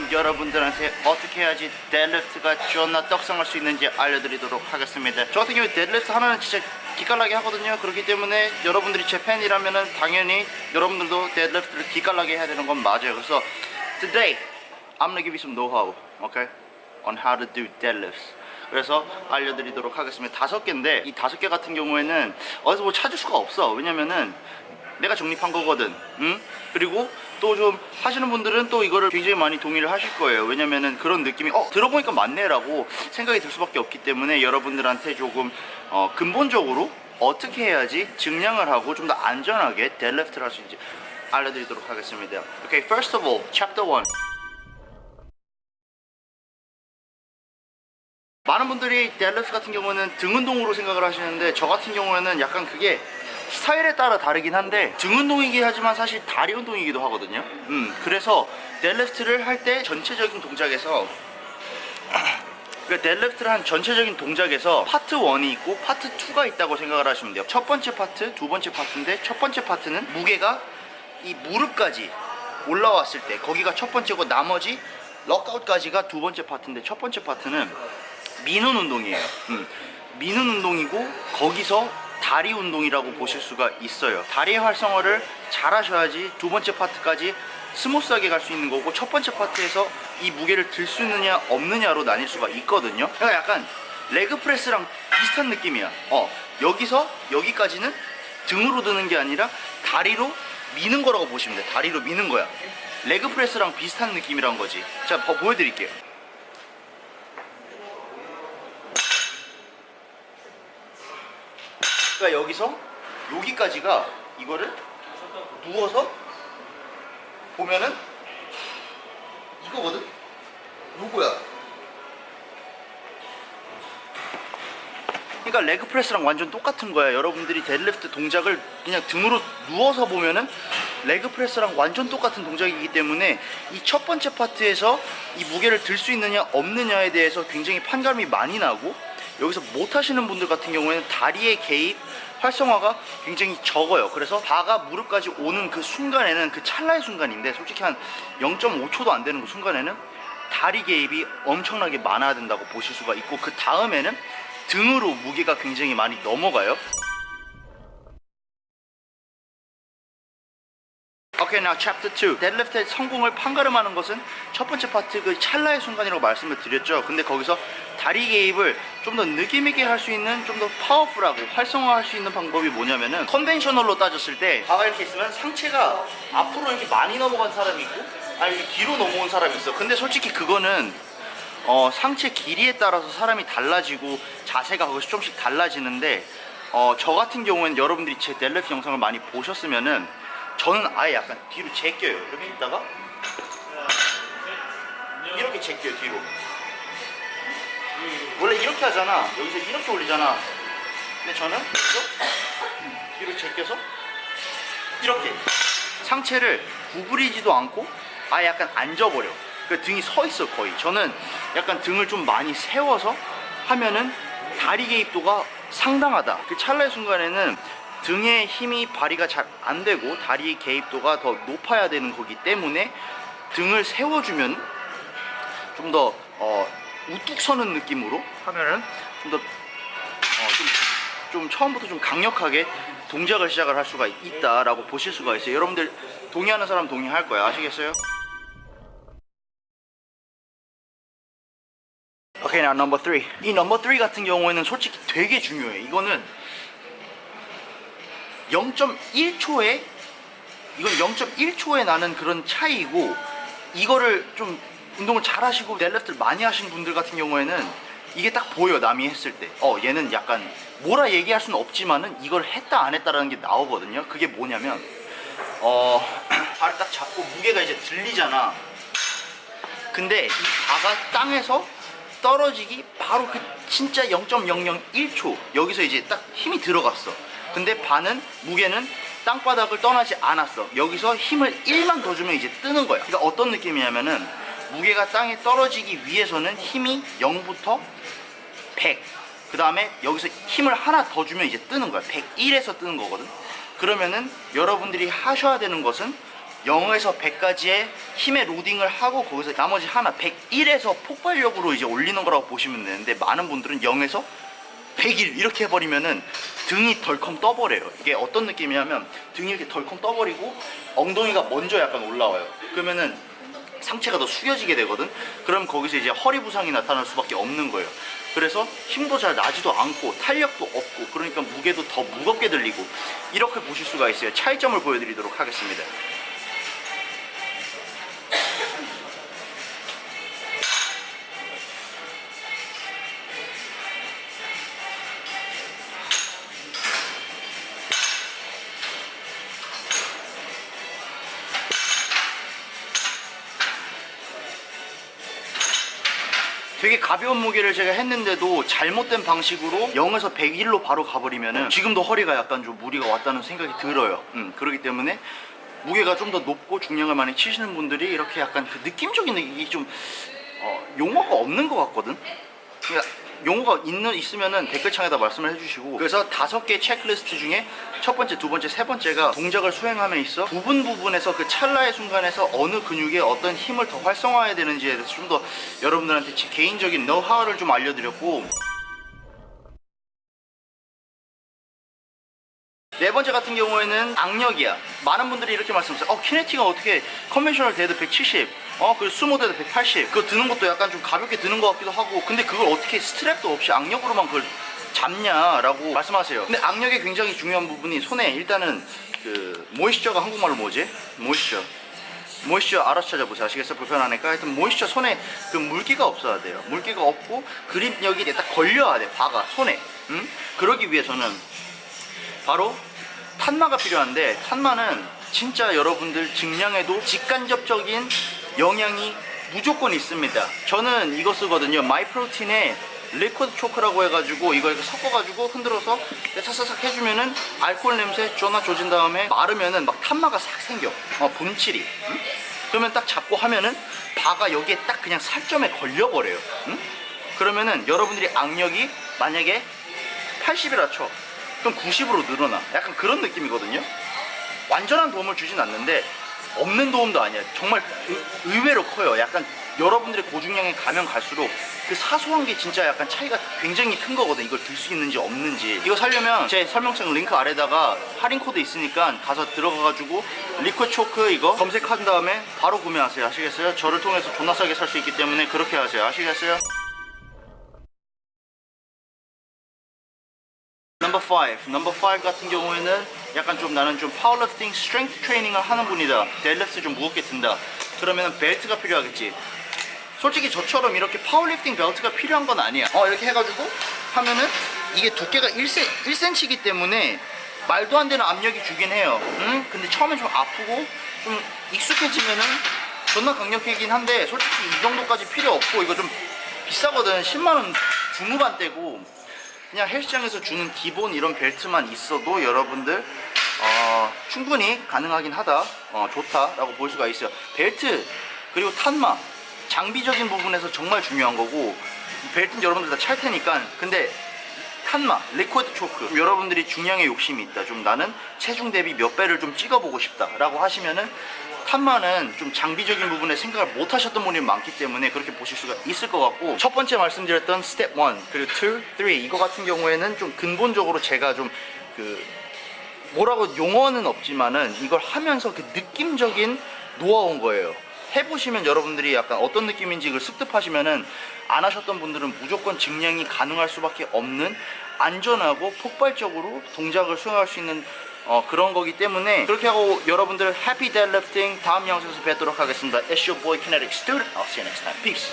오늘은 여러분들한테 어떻게 해야지 데드리프트가 존나 떡상할 수 있는지 알려드리도록 하겠습니다. 저 같은 경우에 데드리프트 하나는 진짜 기깔나게 하거든요. 그렇기 때문에 여러분들이 제 팬이라면 은 당연히 여러분들도 데드리프트를 기깔나게 해야 되는 건 맞아요. 그래서 today I'm gonna give you some know-how okay? On how to do deadlifts. 그래서 알려드리도록 하겠습니다. 다섯 개인데 이 다섯 개 같은 경우에는 어디서 뭐 찾을 수가 없어. 왜냐면은 내가 정립한 거거든. 응? 그리고 또 좀 하시는 분들은 또 이거를 굉장히 많이 동의를 하실 거예요. 왜냐면은 그런 느낌이 어 들어보니까 맞네 라고 생각이 들 수밖에 없기 때문에 여러분들한테 조금 어, 근본적으로 어떻게 해야지 증량을 하고 좀 더 안전하게 데드리프트를 할 수 있는지 알려드리도록 하겠습니다. Okay, first of all, chapter 1. 많은 분들이 데드리프트 같은 경우는 등 운동으로 생각을 하시는데 저 같은 경우에는 약간 그게 스타일에 따라 다르긴 한데 등 운동이긴 하지만 사실 다리 운동이기도 하거든요. 음, 그래서 데드리프트를 할 때 전체적인 동작에서 그 데드리프트를 한 전체적인 동작에서 파트 1이 있고 파트 2가 있다고 생각을 하시면 돼요. 첫 번째 파트, 두 번째 파트인데 첫 번째 파트는 무게가 이 무릎까지 올라왔을 때 거기가 첫 번째고 나머지 럭아웃까지가 두 번째 파트인데 첫 번째 파트는 미는 운동이에요. 음. 미는 운동이고 거기서 다리 운동이라고 보실 수가 있어요. 다리의 활성화를 잘 하셔야지 두 번째 파트까지 스무스하게 갈 수 있는 거고 첫 번째 파트에서 이 무게를 들 수 있느냐 없느냐로 나뉠 수가 있거든요. 그러니까 약간 레그 프레스랑 비슷한 느낌이야. 어 여기서 여기까지는 등으로 드는 게 아니라 다리로 미는 거라고 보시면 돼. 다리로 미는 거야. 레그 프레스랑 비슷한 느낌이란 거지. 자 보- 보여드릴게요. 그러니까 여기서 여기까지가 이거를 누워서 보면은 이거거든? 요거야. 그러니까 레그 프레스랑 완전 똑같은 거야. 여러분들이 데드리프트 동작을 그냥 등으로 누워서 보면은 레그 프레스랑 완전 똑같은 동작이기 때문에 이 첫 번째 파트에서 이 무게를 들 수 있느냐 없느냐에 대해서 굉장히 판감이 많이 나고 여기서 못 하시는 분들 같은 경우에는 다리의 개입 활성화가 굉장히 적어요. 그래서 바가 무릎까지 오는 그 순간에는 그 찰나의 순간인데 솔직히 한 0.5초도 안 되는 그 순간에는 다리 개입이 엄청나게 많아야 된다고 보실 수가 있고 그 다음에는 등으로 무게가 굉장히 많이 넘어가요. 오케이, now chapter 2. 데드리프트의 성공을 판가름하는 것은 첫 번째 파트 그 찰나의 순간이라고 말씀을 드렸죠. 근데 거기서 다리 개입을 좀 더 느낌 있게 할 수 있는 좀 더 파워풀하고 활성화할 수 있는 방법이 뭐냐면은 컨벤셔널로 따졌을 때 바가 이렇게 있으면 상체가 앞으로 이렇게 많이 넘어간 사람이 있고 아니 뒤로 넘어온 사람이 있어. 근데 솔직히 그거는 어, 상체 길이에 따라서 사람이 달라지고 자세가 그것이 좀씩 달라지는데 어, 저 같은 경우에는 여러분들이 제 델레프 영상을 많이 보셨으면은 저는 아예 약간 뒤로 제껴요 이렇게 있다가 이렇게 제껴요 뒤로 원래 이렇게 하잖아 여기서 이렇게 올리잖아 근데 저는 여기서 뒤로 제껴서 이렇게 상체를 구부리지도 않고 아예 약간 앉아버려. 그 등이 서 있어 거의. 저는 약간 등을 좀 많이 세워서 하면은 다리 개입도가 상당하다. 그 찰나의 순간에는 등의 힘이 발휘가 잘 안 되고 다리 개입도가 더 높아야 되는 거기 때문에 등을 세워주면 좀더 어, 우뚝 서는 느낌으로 하면은 좀더 어, 좀, 좀 처음부터 좀 강력하게 동작을 시작을 할 수가 있다라고 보실 수가 있어요. 여러분들 동의하는 사람 동의할 거야. 아시겠어요? 오케이, now number three. 이 number three 같은 경우에는 솔직히 되게 중요해. 이거는 0.1초에 이건 0.1초에 나는 그런 차이고 이거를 좀 운동을 잘 하시고 델레프트를 많이 하신 분들 같은 경우에는 이게 딱 보여 남이 했을 때. 어 얘는 약간 뭐라 얘기할 수는 없지만은 이걸 했다 안 했다라는 게 나오거든요. 그게 뭐냐면 어 발을 딱 잡고 무게가 이제 들리잖아. 근데 이 바가 땅에서 떨어지기 바로 그 진짜 0.001초. 여기서 이제 딱 힘이 들어갔어 근데 바는 무게는 땅바닥을 떠나지 않았어 여기서 힘을 1만 더 주면 이제 뜨는 거야 그러니까 어떤 느낌이냐면은 무게가 땅에 떨어지기 위해서는 힘이 0부터 100. 그 다음에 여기서 힘을 하나 더 주면 이제 뜨는 거야. 101에서 뜨는 거거든. 그러면은 여러분들이 하셔야 되는 것은 0에서 100까지의 힘의 로딩을 하고 거기서 나머지 하나 101에서 폭발력으로 이제 올리는 거라고 보시면 되는데 많은 분들은 0에서 100일 이렇게 해버리면은 등이 덜컹 떠버려요. 이게 어떤 느낌이냐면 등이 이렇게 덜컹 떠버리고 엉덩이가 먼저 약간 올라와요. 그러면은 상체가 더 숙여지게 되거든. 그럼 거기서 이제 허리 부상이 나타날 수밖에 없는 거예요. 그래서 힘도 잘 나지도 않고 탄력도 없고 그러니까 무게도 더 무겁게 들리고 이렇게 보실 수가 있어요. 차이점을 보여드리도록 하겠습니다. 되게 가벼운 무게를 제가 했는데도 잘못된 방식으로 0에서 101로 바로 가버리면은 지금도 허리가 약간 좀 무리가 왔다는 생각이 들어요. 음, 그렇기 때문에 무게가 좀 더 높고 중량을 많이 치시는 분들이 이렇게 약간 그 느낌적인 이게 좀 어, 용어가 없는 것 같거든. 용어가 있는 있으면은 댓글창에다 말씀을 해주시고 그래서 다섯 개 체크리스트 중에 첫 번째, 두 번째, 세 번째가 동작을 수행함에 있어. 부분 부분에서 그 찰나의 순간에서 어느 근육에 어떤 힘을 더 활성화해야 되는지에 대해서 좀 더 여러분들한테 제 개인적인 노하우를 좀 알려드렸고 네 번째 같은 경우에는 악력이야. 많은 분들이 이렇게 말씀하세요. 어, 키네틱은 어떻게 컨벤셔널 데드 170, 어, 그리고 수모 데드 180. 그거 드는 것도 약간 좀 가볍게 드는 것 같기도 하고, 근데 그걸 어떻게 스트랩도 없이 악력으로만 그걸 잡냐라고 말씀하세요. 근데 악력의 굉장히 중요한 부분이 손에 일단은 그 모이스처가 한국말로 뭐지? 모이스처. 모이스처 알아서 찾아보세요. 아시겠어요? 불편하니까. 하여튼 모이스처 손에 그 물기가 없어야 돼요. 물기가 없고 그립력이 딱 걸려야 돼. 바가 손에. 응? 그러기 위해서는 바로 탄마가 필요한데 탄마는 진짜 여러분들 증량에도 직간접적인 영향이 무조건 있습니다. 저는 이거 쓰거든요. 마이프로틴에 리코드 초크라고 해가지고 이렇게 섞어가지고 흔들어서 사사삭 해주면은 알코올 냄새 존나 조진 다음에 마르면은 막 탄마가 싹 생겨. 어, 분칠이. 응? 그러면 딱 잡고 하면은 바가 여기에 딱 그냥 살점에 걸려버려요. 응? 그러면은 여러분들이 악력이 만약에 80이라 쳐. 그럼 90으로 늘어나. 약간 그런 느낌이거든요. 완전한 도움을 주진 않는데 없는 도움도 아니야. 정말 의- 의외로 커요. 약간 여러분들의 고중량에 가면 갈수록 그 사소한 게 진짜 약간 차이가 굉장히 큰 거거든. 이걸 들 수 있는지 없는지. 이거 살려면 제 설명창 링크 아래다가 할인 코드 있으니까 가서 들어가가지고 리퀴드 초크 이거 검색한 다음에 바로 구매하세요. 아시겠어요? 저를 통해서 존나 싸게 살 수 있기 때문에 그렇게 하세요. 아시겠어요? 넘버 5. 넘버 5 같은 경우에는 약간 좀 나는 좀 파워리프팅 스트렝스 트레이닝을 하는 분이다. 데드리프트 좀 무겁게 든다. 그러면은 벨트가 필요하겠지. 솔직히 저처럼 이렇게 파워리프팅 벨트가 필요한 건 아니야. 어, 이렇게 해가지고 하면은 이게 두께가 1cm, 1cm이기 때문에 말도 안 되는 압력이 주긴 해요. 응? 근데 처음엔 좀 아프고 좀 익숙해지면은 존나 강력하긴 한데 솔직히 이 정도까지 필요 없고 이거 좀 비싸거든. 10만원 중후반대고 그냥 헬스장에서 주는 기본 이런 벨트만 있어도 여러분들 어, 충분히 가능하긴 하다. 어, 좋다라고 볼 수가 있어요. 벨트 그리고 탄마. 장비적인 부분에서 정말 중요한 거고 벨트는 여러분들 다 찰 테니까. 근데 탄마, 리코드 초크. 여러분들이 중량에 욕심이 있다. 좀 나는 체중 대비 몇 배를 좀 찍어보고 싶다 라고 하시면은 탄마는 좀 장비적인 부분에 생각을 못 하셨던 분이 많기 때문에 그렇게 보실 수가 있을 것 같고 첫 번째 말씀드렸던 스텝 1 그리고 2, 3 이거 같은 경우에는 좀 근본적으로 제가 좀그 뭐라고 용어는 없지만은 이걸 하면서 그 느낌적인 노하우인 거예요. 해보시면 여러분들이 약간 어떤 느낌인지 그걸 습득하시면은 안 하셨던 분들은 무조건 증량이 가능할 수밖에 없는 안전하고 폭발적으로 동작을 수행할 수 있는 어, 그런 거기 때문에 그렇게 하고 여러분들 해피 데드리프팅 다음 영상에서 뵙도록 하겠습니다. It's your boy Kinetic Student. I'll see you next time. Peace.